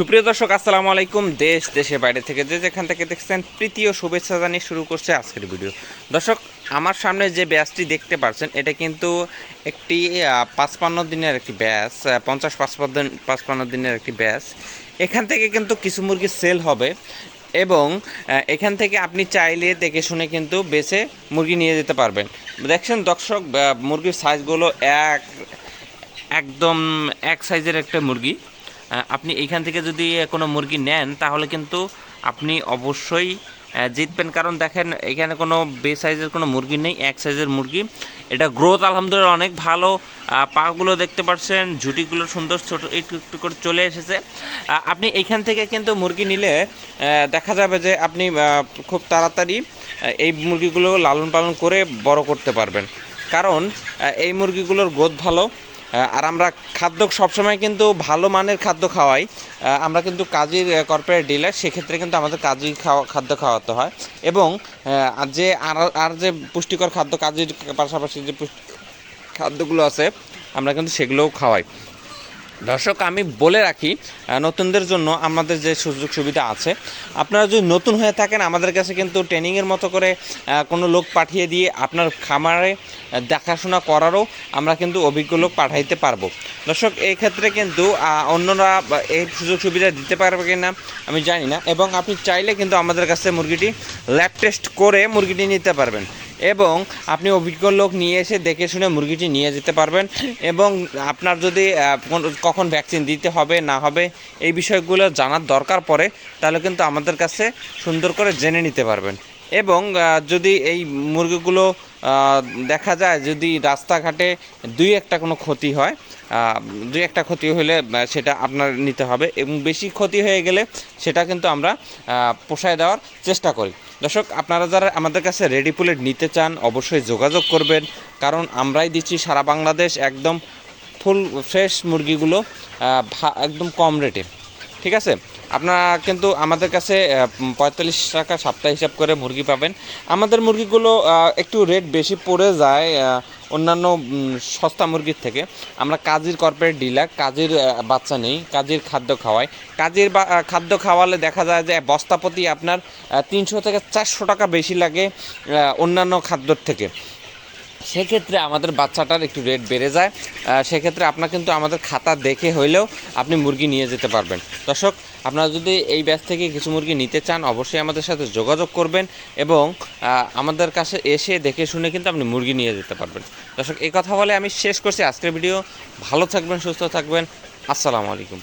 সুপ্রিয় দর্শক আসসালামু আলাইকুম। দেশ দেশের বাইরে থেকে যে যেখান থেকে দেখছেন প্রীতীয় শুভেচ্ছা জানিয়ে শুরু করছে আজকের ভিডিও। দর্শক আমার সামনে যে ব্যাচটি দেখতে পাচ্ছেন এটা কিন্তু একটি পাঁচপান্ন দিনের একটি আহ, পঞ্চাশ পাঁচপান্ন দিন পাঁচপান্ন দিনের একটি ব্যাচ। এখান থেকে কিন্তু কিছু মুরগি সেল হবে এবং এখান থেকে আপনি চাইলে দেখে শুনে কিন্তু বেছে মুরগি নিয়ে যেতে পারবেন। দেখছেন দর্শক মুরগির সাইজগুলো এক একদম এক সাইজের একটা মুরগি। আপনি এইখান থেকে যদি কোনো মুরগি নেন, তাহলে কিন্তু আপনি অবশ্যই জিতবেন। কারণ দেখেন, এখানে কোনো বে সাইজের কোনো মুরগি নেই, এক সাইজের মুরগি। এটা গ্রোথ আলহামদুলিল্লাহ অনেক ভালো। পাগুলো দেখতে পাচ্ছেন, ঝুটিগুলো সুন্দর, ছোট, একটু একটু করে চলে এসেছে। আপনি এইখান থেকে কিন্তু মুরগি নিলে দেখা যাবে যে আপনি খুব তাড়াতাড়ি এই মুরগিগুলো লালন পালন করে বড় করতে পারবেন। কারণ এই মুরগিগুলোর গ্রোথ ভালো। আর আমরা খাদ্য সবসময় কিন্তু ভালো মানের খাদ্য খাওয়াই। আমরা কিন্তু কাজীর কর্পোরেট ডিলার সেক্ষেত্রে কিন্তু আমাদের কাজী খাওয়া খাদ্য খাওয়াতে হয়। এবং যে আর আর যে পুষ্টিকর খাদ্য, কাজের পাশাপাশি যে খাদ্যগুলো আছে, আমরা কিন্তু সেগুলোও খাওয়াই। দর্শক, আমি বলে রাখি নতুনদের জন্য আমাদের যে সুযোগ সুবিধা আছে, আপনারা যদি নতুন হয়ে থাকেন, আমাদের কাছে কিন্তু ট্রেনিংয়ের মতো করে কোনো লোক পাঠিয়ে দিয়ে আপনার খামারে দেখাশোনা করারও আমরা কিন্তু অভিজ্ঞ লোক পাঠাইতে পারব। দর্শক, এই ক্ষেত্রে কিন্তু অন্যরা এই সুযোগ সুবিধা দিতে পারবে কি না আমি জানি না। এবং আপনি চাইলে কিন্তু আমাদের কাছে মুরগিটি ল্যাব টেস্ট করে মুরগিটি নিতে পারবেন। এবং আপনি অভিজ্ঞ লোক নিয়ে এসে দেখে শুনে মুরগিটি নিয়ে যেতে পারবেন এবং আপনার যদি কখন ভ্যাকসিন দিতে হবে, না হবে, এই বিষয়গুলো জানার দরকার পড়ে, তাহলে কিন্তু আমাদের কাছে সুন্দর করে জেনে নিতে পারবেন। এবং যদি এই মুরগিগুলো দেখা যায় যদি রাস্তাঘাটে দুই একটা কোনো ক্ষতি হয় দুই একটা ক্ষতি হলে সেটা আপনার নিতে হবে এবং বেশি ক্ষতি হয়ে গেলে সেটা কিন্তু আমরা পোষায় দেওয়ার চেষ্টা করি। দর্শক, আপনারা যারা আমাদের কাছে রেডি পুলেট নিতে চান, অবশ্যই যোগাযোগ করবেন, কারণ আমরাই দিচ্ছি সারা বাংলাদেশ একদম ফুল, ফ্রেশ মুরগিগুলো একদম কম রেটে। ঠিক আছে? আপনারা কিন্তু আমাদের কাছে পঁয়তাল্লিশ টাকা সপ্তাহ হিসাব করে মুরগি পাবেন। আমাদের মুরগিগুলো একটু রেট বেশি পড়ে যায় অন্যান্য সস্তা মুরগির থেকে। আমরা কাজের কর্পোরেট ডিলার কাজের বাচ্চা নেই, কাজের খাদ্য খাওয়াই। কাজের খাদ্য খাওয়ালে দেখা যায় যে বস্তাপতি আপনার তিনশো থেকে চারশো টাকা বেশি লাগে অন্যান্য খাদ্যর থেকে। সেক্ষেত্রে আমাদের বাচ্চাটার একটু রেট বেড়ে যায়। সেক্ষেত্রে আপনার কিন্তু আমাদের খাতা দেখে হইলেও আপনি মুরগি নিয়ে যেতে পারবেন। দর্শক আপনারা যদি এই ব্যাচ থেকে কিছু মুরগি নিতে চান, অবশ্যই আমাদের সাথে যোগাযোগ করবেন এবং আমাদের কাছে এসে দেখে শুনে কিন্তু আপনি মুরগি নিয়ে যেতে পারবেন। দর্শক, এই কথা বলে আমি শেষ করছি। আজকের ভিডিও ভালো থাকবেন, সুস্থ থাকবেন। আসসালামু আলাইকুম।